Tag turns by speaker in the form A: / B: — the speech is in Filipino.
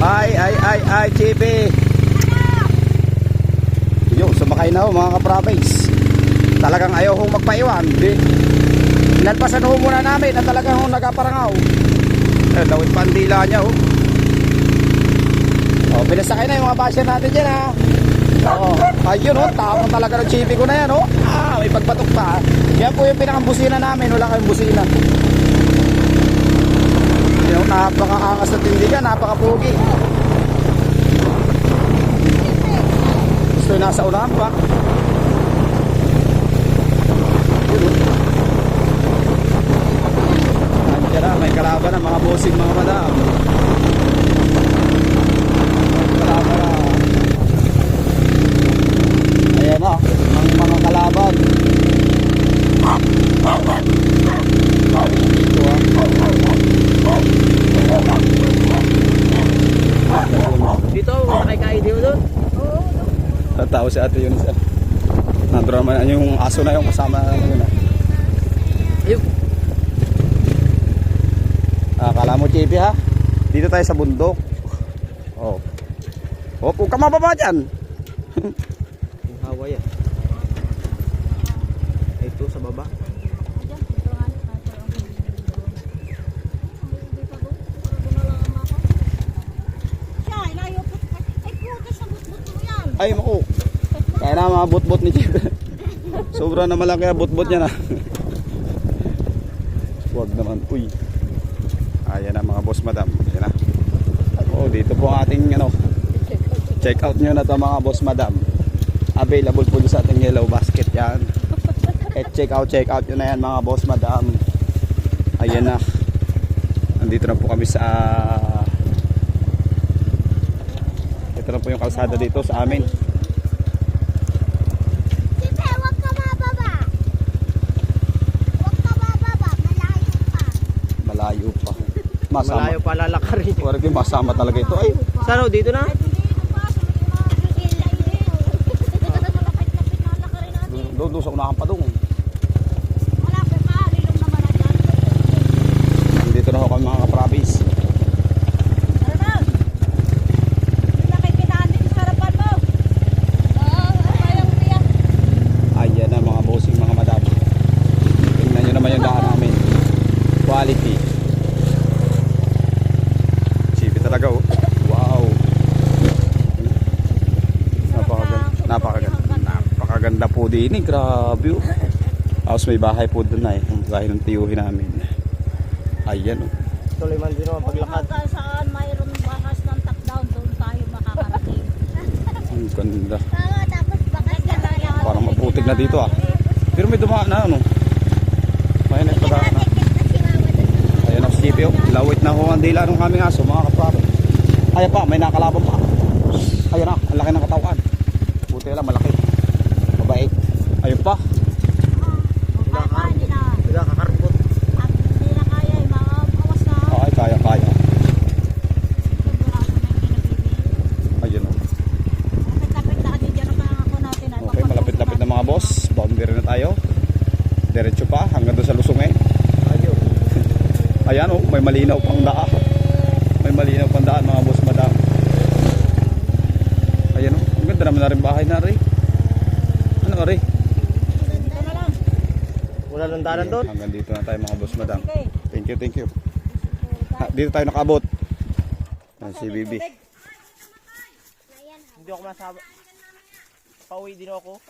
A: Ay, ay, ay, ay, Chibi. Yun, sumakay na ho mga kaprovince. Talagang ayaw hong magpaiwan. Di, Nalpasan ho muna namin na talagang hong nagaparangaw. Eh, lawit pa ang dila niya oh. Oh, pinasakay na yung mga basher natin dyan ha. Oo. Ayun oh, tama talaga ng chibi ko na yan oh. Ah, may pagpatok pa. Yan po yung pinakambusina namin, wala kayong busina. Yung napakaangas na tindigan, napakapugi. Gusto yung nasa unahan pa. Nandiyan na, may kalaban na mga bossing mga madam. May kalaban na. Ayan na, ang mga kalaban. Ito ah.
B: Dito, kay Kaidi doon.
A: Tatawa si ate yun. Nandun naman yung aso na yung kasama na yun. ah.
B: Ayun.
A: Ah, kala mo, Chippy ha? Dito tayo sa bundok. Oh. Oh, huwag ka mababa dyan.
B: Hawaii ah. Ito sa baba.
A: Ay, mako. Kaya na mga bot-bot ni Chippy. Sobra na malaki ang bot-bot niya na. Huwag naman. Uy. Ayan na mga boss madam. Ayan na. Oh, dito po ang ating ano. Check out nyo na to mga boss madam. Available po sa ating yellow basket yan. Eh, check out, check out yun na yan mga boss madam. Ayan na. Nandito na po kami sa ito na po yung kalsada dito sa amin. Malayo pa. Masama.
B: Malayo pa lalakarin.
A: Warga masama talaga ito. Ay,
B: Saan ho? Dito na?
A: doon doon sa unahan pa doon. Dito na ako kami mga kaprabis. Ayan na mga bossing mga madam. Tingnan nyo naman yung daan namin. Quality. Sipi talaga oh. Wow. Napakaganda. Napakaganda. Napakaganda po din eh. Grabe oh. Tapos may bahay po doon na eh. Ang bahay ng tiyuhin namin. Ayan oh.
B: Tuloy man din naman paglakad.
C: saan mayroon bakas ng top-down, doon tayo makakarating.
A: Ang ganda.
C: tapos bakas ka na yan.
A: Parang maputik na dito ah. Pero may dumaan na ano. May nagpadaan na. Ayan ang CPO. Lawit na ho ang dila ng aming aso mga kapraro. Ayan pa, may nakalaban pa. Ayan na, ang laki ng katawan. Buti lang, malaki. Tayo. Diretso pa, hanggang doon sa lusong eh. Ayan oh, may malinaw pang daan. May malinaw pang daan mga boss madam. Ayan oh, ang ganda naman na rin bahay na rin. Ano rin?
B: Wala nang dalan doon.
A: Hanggang dito na tayo mga boss madam. Thank you, thank you. Ha, dito tayo nakabot. Ayan, si Bibi.
B: Hindi ako masama. Pauwi din ako.